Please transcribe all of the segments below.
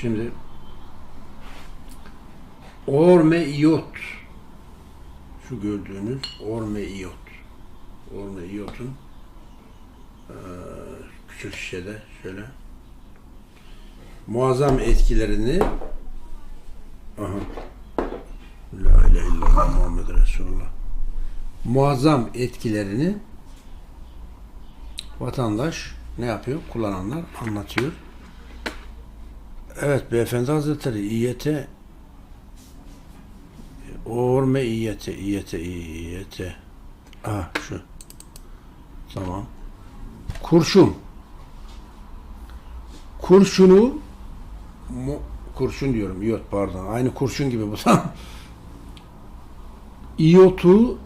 Şimdi ormeiyot şu gördüğünüz ormeiyot ormeiyotun eee, küçük şişede şöyle. Muazzam etkilerini aha. La ilahe illallah Muhammed Resulullah. Muazzam etkilerini vatandaş ne yapıyor? Kullananlar anlatıyor. Evet Beyefendi Hazretleri İYT Orme İYT İYT İYT Ah şu Tamam. Kurşun Kurşunu mu, kurşun diyorum. İyot pardon. Aynı kurşun gibi bu da. İyotu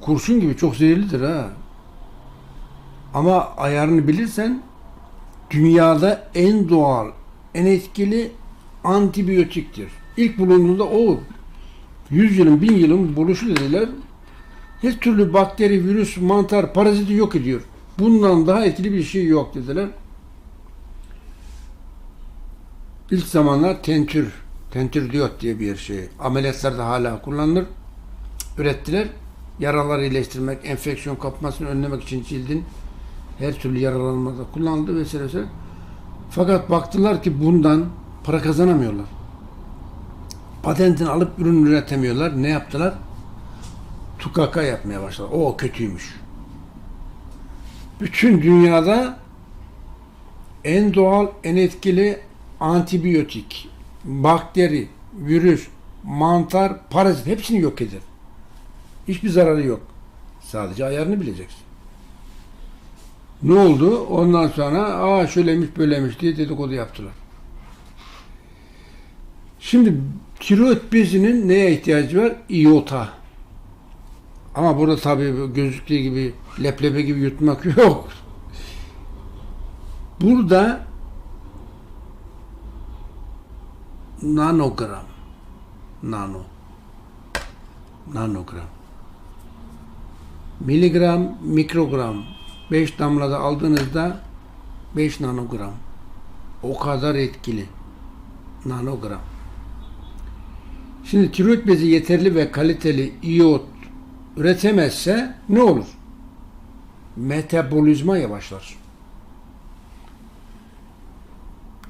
kurşun gibi çok zehirlidir ha. Ama ayarını bilirsen dünyada en doğal, en etkili antibiyotiktir. İlk bulunduğunda o 100 yılın, 1000 yılın buluşu dediler. Her türlü bakteri, virüs, mantar, paraziti yok ediyor. Bundan daha etkili bir şey yok dediler. İlk zamanlar tentür, tentür diyot diye bir şey. Ameliyatlarda hala kullanılır. Ürettiler. Yaraları iyileştirmek, enfeksiyon kapmasını önlemek için cildin her türlü yaralanmada kullanıldı vesaire vesaire. Fakat baktılar ki bundan para kazanamıyorlar. Patentini alıp ürün üretemiyorlar. Ne yaptılar? Tukaka yapmaya başladılar. O kötüymüş. Bütün dünyada en doğal, en etkili antibiyotik, bakteri, virüs, mantar, parazit hepsini yok eder. Hiçbir zararı yok. Sadece ayarını bileceksin. Ne oldu? Ondan sonra aa şöyleymiş böyleymiş diye dedikodu yaptılar. Şimdi tiroid bezinin neye ihtiyacı var? İyota. Ama burada tabii gözüktüğü gibi leblebi gibi yutmak yok. Burada nanogram nano nanogram miligram mikrogram 5 damlada aldığınızda 5 nanogram o kadar etkili nanogram şimdi tiroid bezi yeterli ve kaliteli iyot üretemezse ne olur? Metabolizma yavaşlar.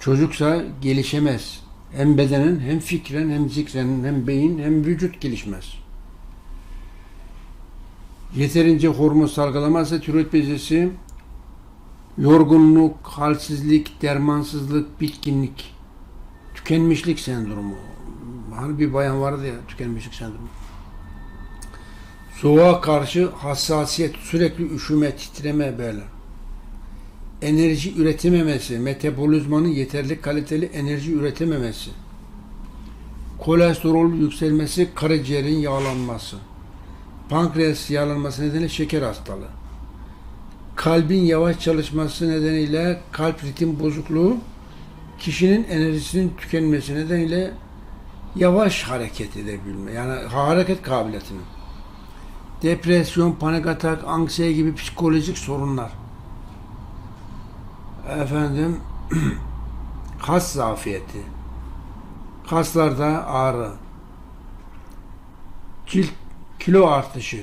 Çocuksa gelişemez. Hem bedenen hem fikren hem zikren hem beyin hem vücut gelişmez. Yeterince hormon salgılamazsa tiroid bezesi yorgunluk, halsizlik, dermansızlık, bitkinlik, tükenmişlik sendromu. Hani bir bayan vardı ya tükenmişlik sendromu. Soğuğa karşı hassasiyet, sürekli üşüme, titreme böyle. Enerji üretememesi, metabolizmanın yeterli kaliteli enerji üretememesi. Kolesterol yükselmesi, karaciğerin yağlanması. Pankreas yağlanması nedeniyle şeker hastalığı. Kalbin yavaş çalışması nedeniyle kalp ritim bozukluğu, kişinin enerjisinin tükenmesi nedeniyle yavaş hareket edebilme. Yani hareket kabiliyetinin depresyon, panik atak, anksiyete gibi psikolojik sorunlar. Efendim kas zafiyeti, kaslarda ağrı, cilt kilo artışı,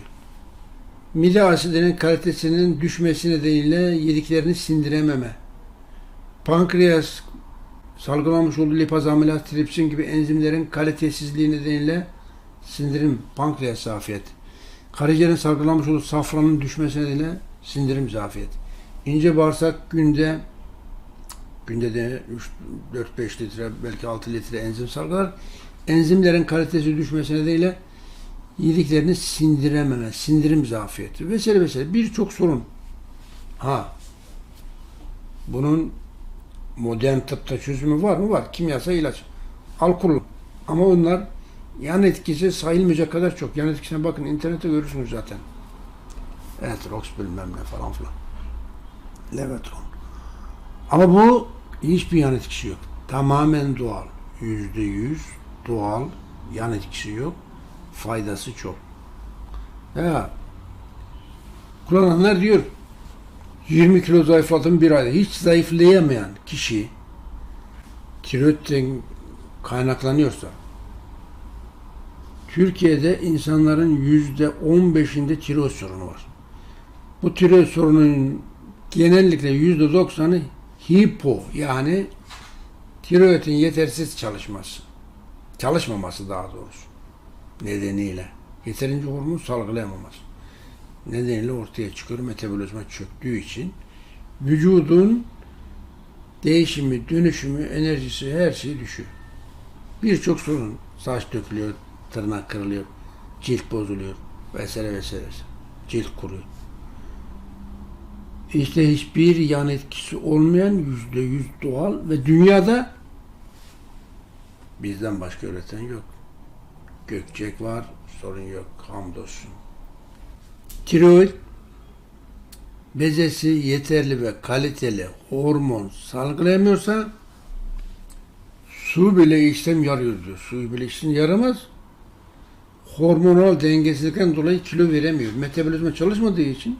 mide asidinin kalitesinin düşmesi nedeniyle yediklerini sindirememe, pankreas salgılamış olduğu lipaz amilaz, tripsin gibi enzimlerin kalitesizliği nedeniyle sindirim, pankreas zafiyeti, Karaciğerin salgılamış olduğu safranın düşmesi nedeniyle sindirim zafiyeti. İnce bağırsak günde günde de 4-5 litre belki 6 litre enzim salgılar. Enzimlerin kalitesi düşmesi nedeniyle yediklerini sindirememe, sindirim zafiyeti vesaire vesaire birçok sorun. Ha bunun modern tıpta çözümü var mı? Var. Kimyasal ilaç. Alkol. Ama onlar yan etkisi sayılmayacak kadar çok. Yan etkisine bakın internette görürsünüz zaten. Etrox bilmem ne falan filan. Levetron. Ama bu hiçbir yan etkisi yok. Tamamen doğal. Yüzde yüz doğal. Yan etkisi yok. Faydası çok. Ya kullananlar diyor 20 kilo zayıfladım bir ayda. Hiç zayıflayamayan kişi tiroidden kaynaklanıyorsa Türkiye'de insanların yüzde on beşinde tiroid sorunu var. Bu tiroid sorunun genellikle yüzde doksanı hipo yani tiroidin yetersiz çalışması. Çalışmaması daha doğrusu. Nedeniyle. Yeterince hormon salgılayamaması. Nedeniyle ortaya çıkıyor. Metabolizma çöktüğü için vücudun değişimi, dönüşümü, enerjisi her şey düşüyor. Birçok sorun. Saç dökülüyor, tırnak kırılıyor, cilt bozuluyor vesaire vesaire. Cilt kuruyor. İşte hiçbir yan etkisi olmayan yüzde yüz doğal ve dünyada bizden başka üreten yok. Gökçek var, sorun yok. Hamdolsun. Tiroid bezesi yeterli ve kaliteli hormon salgılayamıyorsa su bile içsem yarıyor diyor. Su bile içsin yaramaz. Hormonal dengesizlikten dolayı kilo veremiyor. Metabolizma çalışmadığı için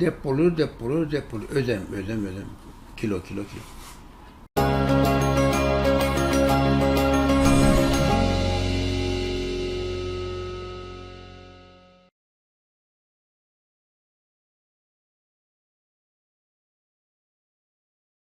depoluyor, depoluyor, depoluyor. Ödem, ödem, ödem. Kilo, kilo, kilo.